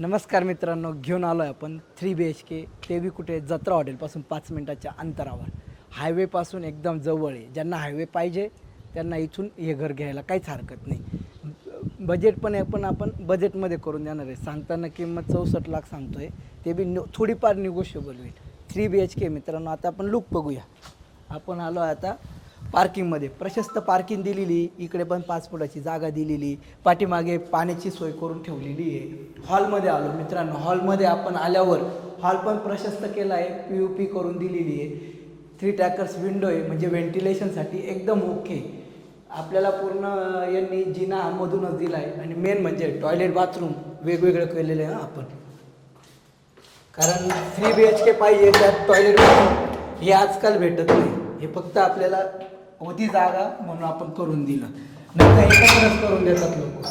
नमस्कार मित्रांनो घेऊन आलो आहे आपण थ्री बी एच के ते बी कुठे? जत्रा हॉटेलपासून पाच मिनटाच्या अंतरावर. हायवेपासून एकदम जवळ आहे. ज्यांना हायवे पाहिजे त्यांना इथून हे घर घ्यायला काहीच हरकत नाही. बजेट पण आहे पण आपण बजेटमध्ये करून देणार आहे. सांगताना किंमत चौसष्ट लाख सांगतो आहे ते बी न थोडीफार निगोशिएबल होईल. थ्री बी एच के मित्रांनो आता आपण लुक बघूया. आपण आलो आहे आता पार्किंगमध्ये. प्रशस्त पार्किंग दिलेली इकडे पण पाच फुटाची जागा दिलेली पाठीमागे पाण्याची सोय करून ठेवलेली आहे. हॉलमध्ये आलो. मित्रांनो हॉलमध्ये आपण आल्यावर हॉल पण प्रशस्त केला आहे पी यू पी करून दिलेली आहे. थ्री टॅकर्स विंडो आहे म्हणजे व्हेंटिलेशनसाठी एकदम ओके आपल्याला पूर्ण यांनी जिना मधूनच दिला आहे आणि मेन म्हणजे टॉयलेट बाथरूम वेगवेगळं केलेलं आहे हा आपण. कारण थ्री बी एच के पाहिजे त्यात टॉयलेट बाथरूम हे आजकाल भेटत नाही. हे फक्त आपल्याला होती जागा म्हणून आपण करून दिलं. नंतर एकत्रच करून देतात लोक.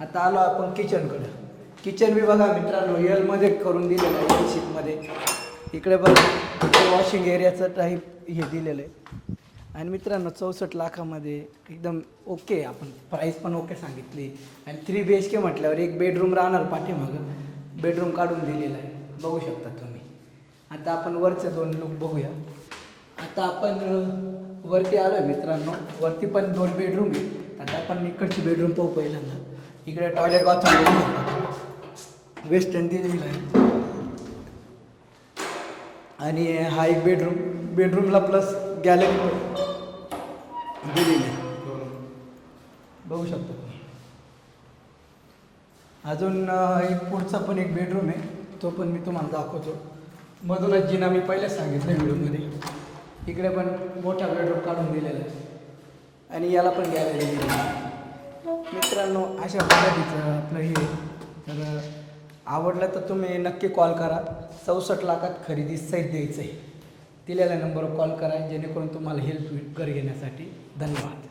आता आलो आपण किचनकडं. किचन बी बघा मित्रांनो एलमध्ये करून दिलेलं आहे एल इकडे बघा वॉशिंग एरियाचं टाईप हे दिलेलं आहे. आणि मित्रांनो चौसष्ट लाखामध्ये एकदम ओके आपण. प्राईस पण ओके सांगितली. आणि थ्री बी एच के म्हटल्यावर एक बेडरूम राहणार पाठीमागं. बेडरूम काढून दिलेला आहे. बघू शकता तुम्ही. आता आपण वरचे दोन लुक बघूया. आता आपण वरती आलो आहे मित्रांनो. वरती पण दोन बेडरूम आहे आता आपण इकडची बेडरूम पाहू पहिल्यांदा. इकडे टॉयलेट बाथरूम वेस्टर्न दिलेलं आहे. आणि हा एक बेडरूम बेडरूमला प्लस गॅलरी दिलेली आहे. बघू शकतो अजून एक पुढचा पण एक बेडरूम आहे. तो पण मी तुम्हाला दाखवतो. मधूनच जिना मी पहिले सांगितलं व्हिडिओमध्ये. इकडे पण मोठा बेडरूम काढून दिलेला. आहे आणि याला पण गॅलरी दिली. मित्रांनो अशा पद्धतीचं आपलं हे. तर आवडलं तर तुम्ही नक्की कॉल करा. चौसष्ट लाखात खरेदी सहित द्यायचं आहे दिलेल्या नंबरवर कॉल करा जेणेकरून तुम्हाला हेल्प होईल घर घेण्यासाठी. धन्यवाद.